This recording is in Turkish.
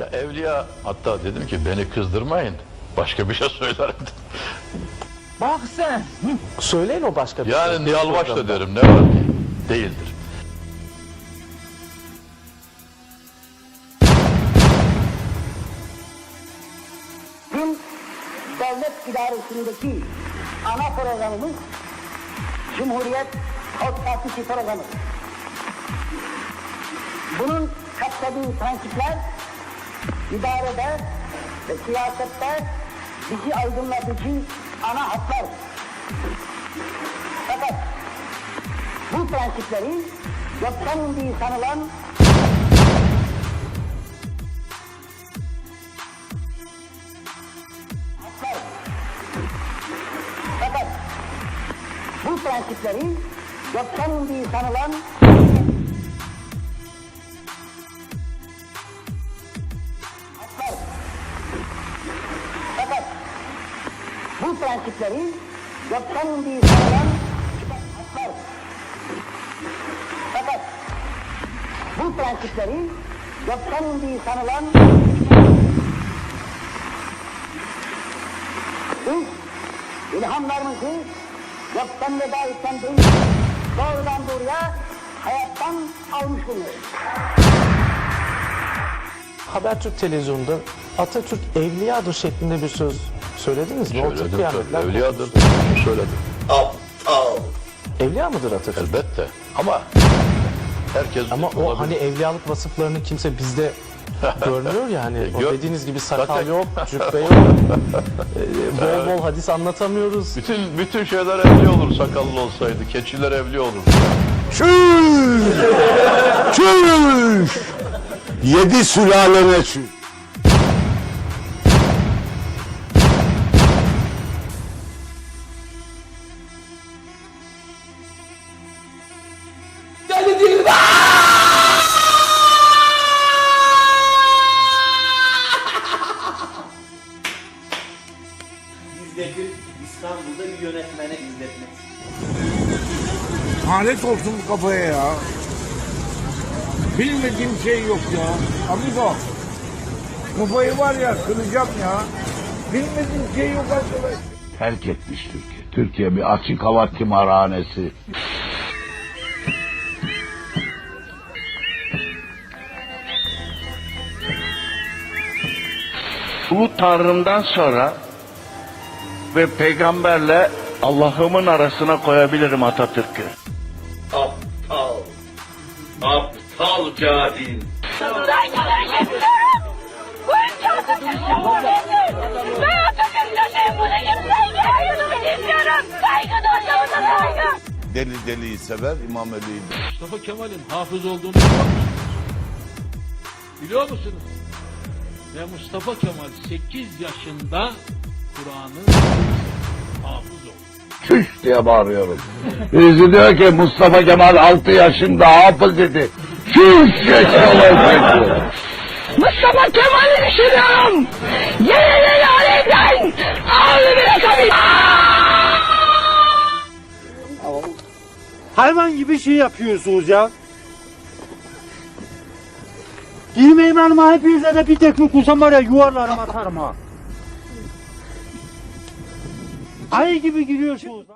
Ya evliya hatta dedim ki beni kızdırmayın. Başka bir şey söylerim. Bak sen. Söyleyin o başka bir şey. Yani Nihal da derim ne var ki? Değildir. Bizim devlet idaresindeki ana programımız Cumhuriyet Halk Partisi programı. Bunun kapsadığı prensipler idarede ve siyasette bizi aydınlatıcı ana hatlar. Fakat bu prensipleri yoktan indiği sanılan hatlar. Fakat bu prensipleri yoktan indiği sanılan bu prensipleri yoktan indiği sanılan hatlar. Fakat bu prensipleri yoktan indiği sanılan biz ilhamlarımızı yoktan ve dayetten değil, doğrudan doğruya hayattan almış bulunuyoruz. Habertürk televizyonunda Atatürk evliyadır şeklinde bir söz söylediniz mi? O Söyledim kıyametler tabii. Evliyadır. Söyledim. Evliya mıdır Atatürk? Elbette. Ama herkes Ama o olabilir. hani evliyalık vasıflarını kimse bizde görmüyor ya hani o Gör- dediğiniz gibi sakal Zaten- yok, cübbe yok. Ee, bol bol hadis anlatamıyoruz. bütün bütün şeyler evli olur sakallı olsaydı. Keçiler evli olur. Çüş! Çüş! Yedi sülalene çüş. Yüzdeki İstanbul'da bir yönetmene izletmek. Lanet olsun bu kafaya ya. Bilmediğim şey yok ya. Amigo. Kafayı var ya kıracağım ya. Bilmediğim şey yok arkadaş. Terk etmiş Türkiye. Türkiye bir açık hava timarhanesi. Bu Tanrım'dan sonra ve peygamberle Allah'ımın arasına koyabilirim Atatürk'ü. Aptal, aptal cahil. Ben sana istiyorum. Bu ülke Atatürk'ün cumhuriyeti. Ben Atatürk'le sembolüyüm. Saygı istiyorum. Saygı duyduğumuza saygı. Deli deliyi sever, İmam Ali'yi de. Mustafa Kemal'in hafız olduğunu biliyor musunuz? Biliyor musunuz? Ve Mustafa Kemal 8 yaşında Hafız oldu. Çüş diye bağırıyorum. Birisi diyor ki Mustafa Kemal 6 yaşında hafız dedi. Çüş yaşıyorlar. Mustafa Kemal'i düşünüyorum. Yerine lanetten ağzı bile tabii. Hayvan gibi şey yapıyorsunuz ya. Girmeyin hanıma hepinize de bir tekme kusam var ya yuvarlarım atarım ha. Ayı gibi giriyorsunuz.